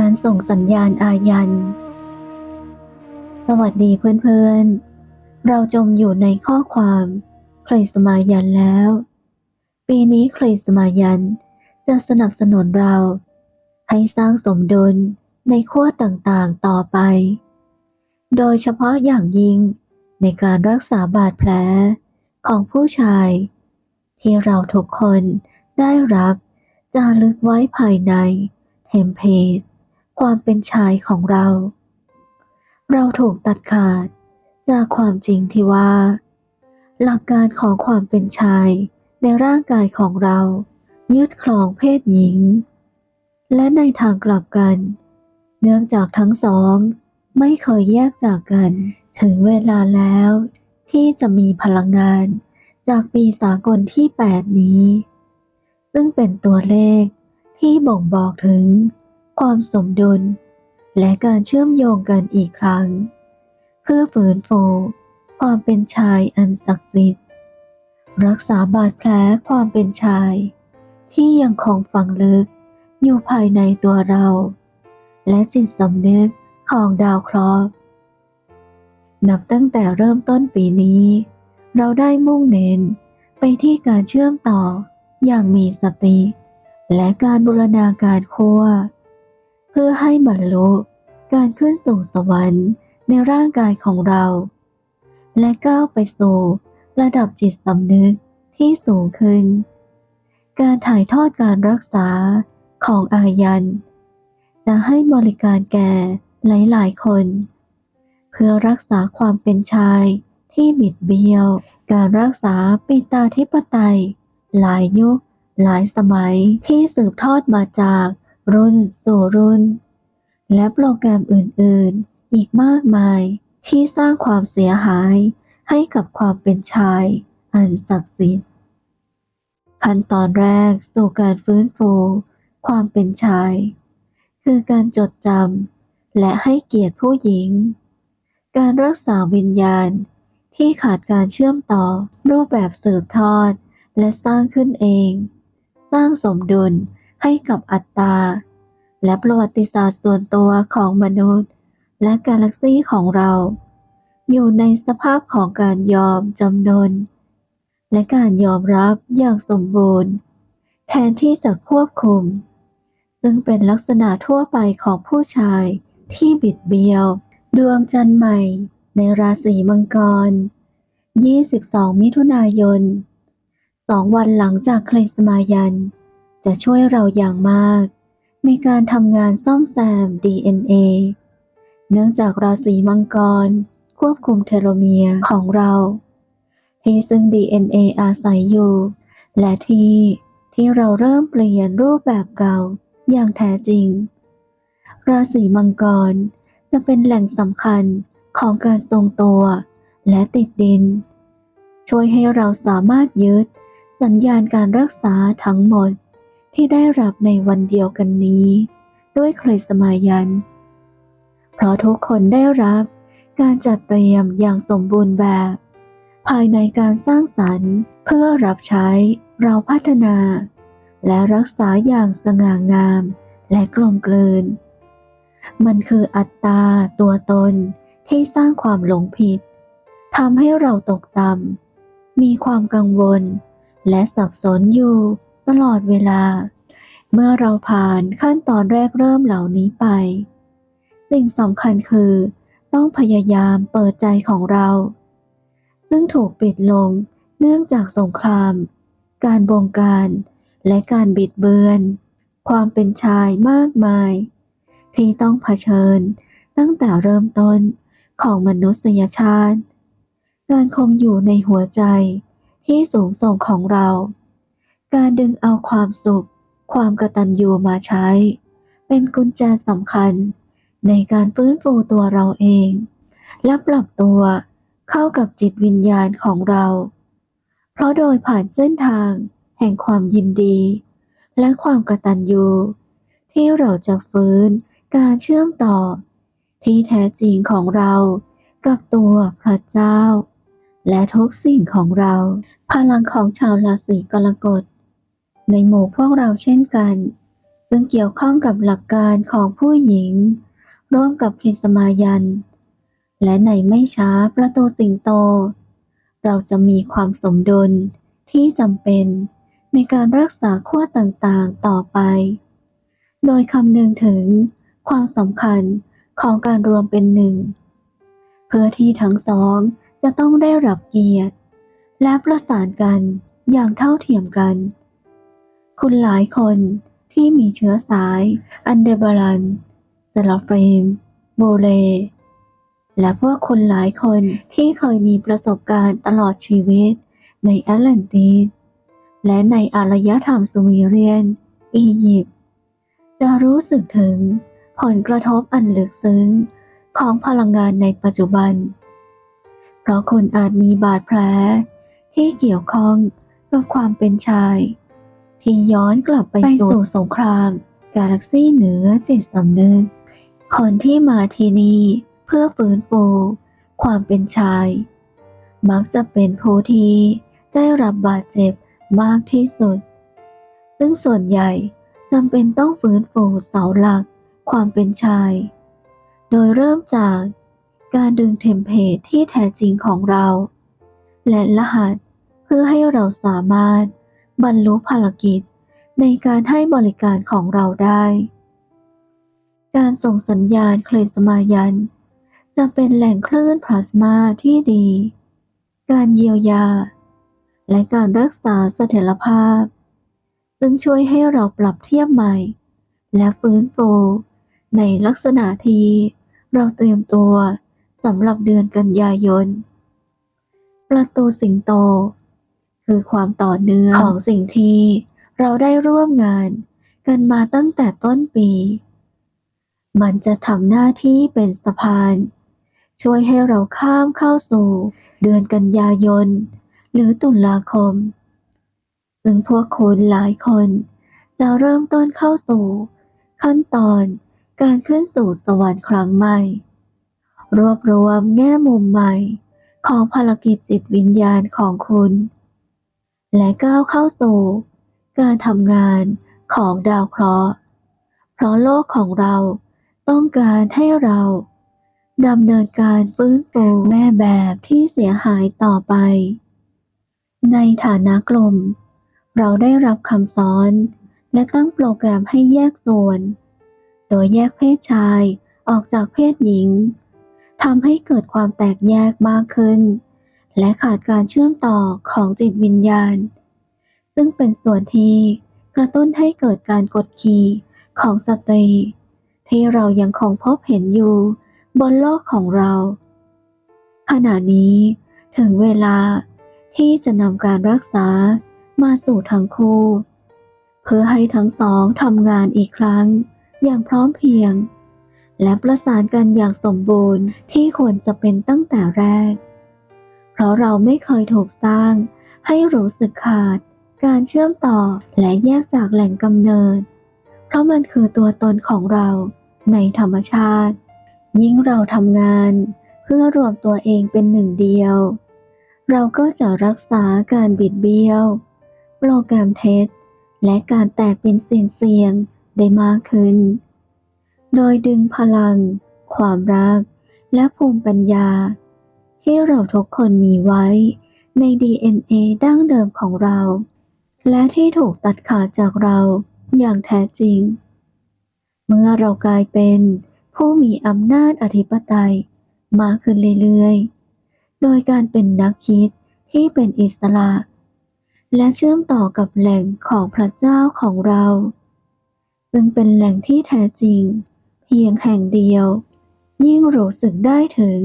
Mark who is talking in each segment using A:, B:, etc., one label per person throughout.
A: การส่งสัญญาณอายัน สวัสดีเพื่อนๆ เราจมอยู่ในข้อความคริสมายันแล้ว ปีนี้คริสมายันจะสนับสนุนเรา ให้สร้างสมดุลในขั้วต่างๆต่อไป โดยเฉพาะอย่างยิ่งในการรักษาบาดแผลของผู้ชาย ที่เราทุกคนได้รับจารึกไว้ภายในเทมเพลต ความเป็นชายของเรา เราถูกตัดขาดจากความจริงที่ว่า หลักการของความเป็นชายในร่างกายของเรา ยึดครองเพศหญิง และในทางกลับกัน เนื่องจากทั้งสองไม่เคยแยกจากกัน ถึงเวลาแล้ว ที่จะมีพลังงานจากปีสากลที่ 8 นี้ ซึ่งเป็นตัวเลขที่บ่งบอกถึง ความสมดุล และการเชื่อมโยงกันอีกครั้ง เพื่อฝืนฟูความเป็นชายอันศักดิ์สิทธิ์ รักษาบาดแผลความเป็นชาย ที่ยังคงฝังลึกอยู่ภายในตัวเรา และจิตสำนึกของดาวเคราะห์นับตั้งแต่เริ่มต้นปีนี้ เราได้มุ่งเน้นไปที่การเชื่อมต่ออย่างมีสติ และการบูรณาการขั้ว พื่อให้บรรลุการขึ้นสู่สวรรค์ในร่างกายของเรา และก้าวไปสู่ระดับจิตสำนึกที่สูงขึ้น การถ่ายทอดการรักษาของอายัน จะให้บริการแก่หลายๆคน เพื่อรักษาความเป็นชายที่บิดเบี้ยว การรักษาปิตาธิปไตย หลายยุค หลายสมัยที่สืบทอดมาจาก รุ่นสู่รุ่น และโปรแกรมอื่นๆ อีกมากมายที่สร้างความเสียหายให้กับความเป็นชายอันศักดิ์สิทธิ์ขั้นตอนแรกสู่การฟื้นฟู ความเป็นชาย คือการจดจำและให้เกียรติผู้หญิง การรักษาวิญญาณที่ขาดการเชื่อมต่อรูปแบบสืบทอดและสร้างขึ้นเอง สร้างสมดุล ให้กับอัตตา และประวัติศาสตร์ส่วนตัวของมนุษย์ และกาแล็กซีของเรา อยู่ในสภาพของการยอมจำนน และการยอมรับอย่างสมบูรณ์ แทนที่จะควบคุม ซึ่งเป็นลักษณะทั่วไปของผู้ชายที่บิดเบี้ยว ดวงจันทร์ใหม่ ในราศีมังกร 22 มิถุนายนสองวันหลังจากเคลสมายัน จะช่วยเราอย่างมาก ในการทำงานซ่อมแซม DNA เนื่องจากราศีมังกร ควบคุมเทโลเมียร์ของเรา ที่ซึ่ง DNA อาศัยอยู่ และที่ที่เราเริ่มเปลี่ยนรูปแบบเก่าอย่างแท้จริง ราศีมังกรจะเป็นแหล่งสำคัญของการทรงตัวและติดดิน ช่วยให้เราสามารถยึดสัญญาณการรักษาทั้งหมด ที่ได้รับในวันเดียวกันนี้ ด้วยเคลสมายัน เพราะทุกคนได้รับการจัดเตรียมอย่างสมบูรณ์แบบ ภายในการสร้างสรรค์เพื่อรับใช้เราพัฒนา และรักษาอย่างสง่างามและกลมกลืน มันคืออัตตาตัวตนที่สร้างความหลงผิดทำให้เราตกต่ำมีความกังวล และสับสนอยู่ ตลอดเวลา เมื่อเราผ่านขั้นตอนแรกเริ่มเหล่านี้ไป สิ่งสำคัญคือ ต้องพยายามเปิดใจของเรา ซึ่งถูกปิดลงเนื่องจากสงคราม การบงการและการบิดเบือน ความเป็นชายมากมาย ที่ต้องเผชิญตั้งแต่เริ่มต้นของมนุษยชาติ การคงอยู่ในหัวใจที่สูงส่งของเรา การดึงเอาความสุข ความกตัญญูมาใช้ เป็นกุญแจสำคัญในการฟื้นฟูตัวเราเอง และปรับตัวเข้ากับจิตวิญญาณของเรา เพราะโดยผ่านเส้นทางแห่งความยินดี และความกตัญญูที่เราจะฟื้นการเชื่อมต่อ ที่แท้จริงของเรากับตัวพระเจ้า และทุกสิ่งของเรา พลังของชาวราศีกรกฎ ในหมู่พวกเราเช่นกัน ซึ่งเกี่ยวข้องกับหลักการของผู้หญิง ร่วมกับคิสมายัน และในไม่ช้าประตูสิงโต เราจะมีความสมดุลที่จำเป็นในการรักษาขั้วต่างๆต่อไป โดยคำนึงถึงความสำคัญของการรวมเป็นหนึ่ง เพื่อที่ทั้งสองจะต้องได้รับเกียรติ และประสานกันอย่างเท่าเทียมกัน คุณหลายคนที่มีเชื้อสายอันเดบารันเซลาเฟรมโบเล และพวกคนหลายคนที่เคยมีประสบการณ์ตลอดชีวิตในแอตแลนติสและในอารยธรรมซูเมเรียน อียิปต์จะรู้สึกถึงผลกระทบอันลึกซึ้งของพลังงานในปัจจุบัน เพราะคุณอาจมีบาดแผลที่เกี่ยวข้องกับความเป็นชาย ที่ย้อนกลับไปสู่สงคราม กาแล็กซี่เหนือจิตสำนึกคนที่มาที่นี่เพื่อฟื้นฟู ความเป็นชาย มักจะเป็นผู้ที่ได้รับบาดเจ็บมากที่สุด ซึ่งส่วนใหญ่จำเป็นต้องฟื้นฟูเสาหลักความเป็นชาย โดยเริ่มจากการดึงเทมเพลตที่แท้จริงของเรา และรหัสเพื่อให้เราสามารถ บรรลุภารกิจในการให้บริการของเราได้ การส่งสัญญาณเคลสมายัน จะเป็นแหล่งคลื่นพลาสมาที่ดี การเยียวยา และการรักษาเสถียรภาพ ซึ่งช่วยให้เราปรับเทียบใหม่ และฟื้นฟูในลักษณะที่เราเตรียมตัวสำหรับเดือนกันยายน ประตูสิงโต คือความต่อเนื่องของสิ่งที่เราได้ร่วมงานกันมาตั้งแต่ต้นปี มันจะทำหน้าที่เป็นสะพาน ช่วยให้เราข้ามเข้าสู่เดือนกันยายน หรือตุลาคม ซึ่งพวกคุณหลายคน จะเริ่มต้นเข้าสู่ ขั้นตอนการขึ้นสู่สวรรค์ครั้งใหม่ รวบรวมแง่มุมใหม่ของภารกิจจิตวิญญาณของคุณ และก้าวเข้าสู่การทำงานของดาวเคราะห์ เพราะโลกของเราต้องการให้เราดำเนินการฟื้นฟูแม่แบบที่เสียหายต่อไป ในฐานะกลุ่มเราได้รับคำสอนและตั้งโปรแกรมให้แยกส่วน โดยแยกเพศชายออกจากเพศหญิงทำให้เกิดความแตกแยกมากขึ้น และขาดการเชื่อมต่อของจิตวิญญาณ ซึ่งเป็นส่วนที่กระตุ้นให้เกิดการกดขี่ของสตรี ที่เรายังคงพบเห็นอยู่บนโลกของเรา ขณะนี้ถึงเวลาที่จะนำการรักษามาสู่ทั้งคู่ เพื่อให้ทั้งสองทำงานอีกครั้งอย่างพร้อมเพรียง และประสานกันอย่างสมบูรณ์ที่ควรจะเป็นตั้งแต่แรก เพราะเราไม่เคยถูกสร้าง ให้รู้สึกขาด การเชื่อมต่อและแยกจากแหล่งกำเนิด เพราะมันคือตัวตนของเราในธรรมชาติ ยิ่งเราทำงาน เพื่อรวมตัวเองเป็นหนึ่งเดียว เราก็จะรักษาการบิดเบี้ยว โปรแกรมเท็จและการแตกเป็นเสียงๆได้มากขึ้น โดยดึงพลัง ความรัก และภูมิปัญญา ที่เราทุกคนมีไว้ ใน DNA ดั้งเดิมของเรา และที่ถูกตัดขาดจากเราอย่างแท้จริง เมื่อเรากลายเป็นผู้มีอำนาจอธิปไตยมากขึ้นเรื่อยๆ โดยการเป็นนักคิดที่เป็นอิสระ และเชื่อมต่อกับแหล่งของพระเจ้าของเราซึ่งเป็นแหล่งที่แท้จริง เพียงแห่งเดียว ยิ่งรู้สึกได้ถึง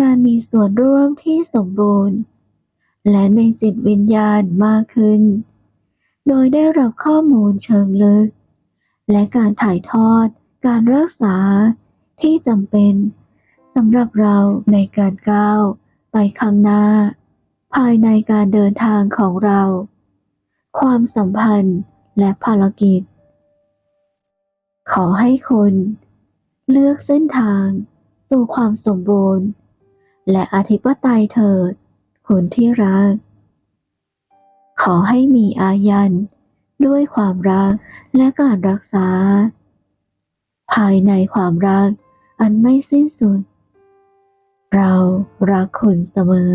A: การมีส่วนร่วมที่สมบูรณ์ และในจิตวิญญาณมากขึ้น โดยได้รับข้อมูลเชิงลึก และการถ่ายทอดการรักษาที่จำเป็นสำหรับเราในการก้าวไปข้างหน้า ภายในการเดินทางของเรา ความสัมพันธ์และภารกิจ ขอให้คุณ เลือกเส้นทางสู่ความสมบูรณ์ และอธิปไตยเถิดคุณที่รัก ขอให้มีอายัน ด้วยความรักและการรักษา ภายในความรักอันไม่สิ้นสุด เรารักคุณเสมอ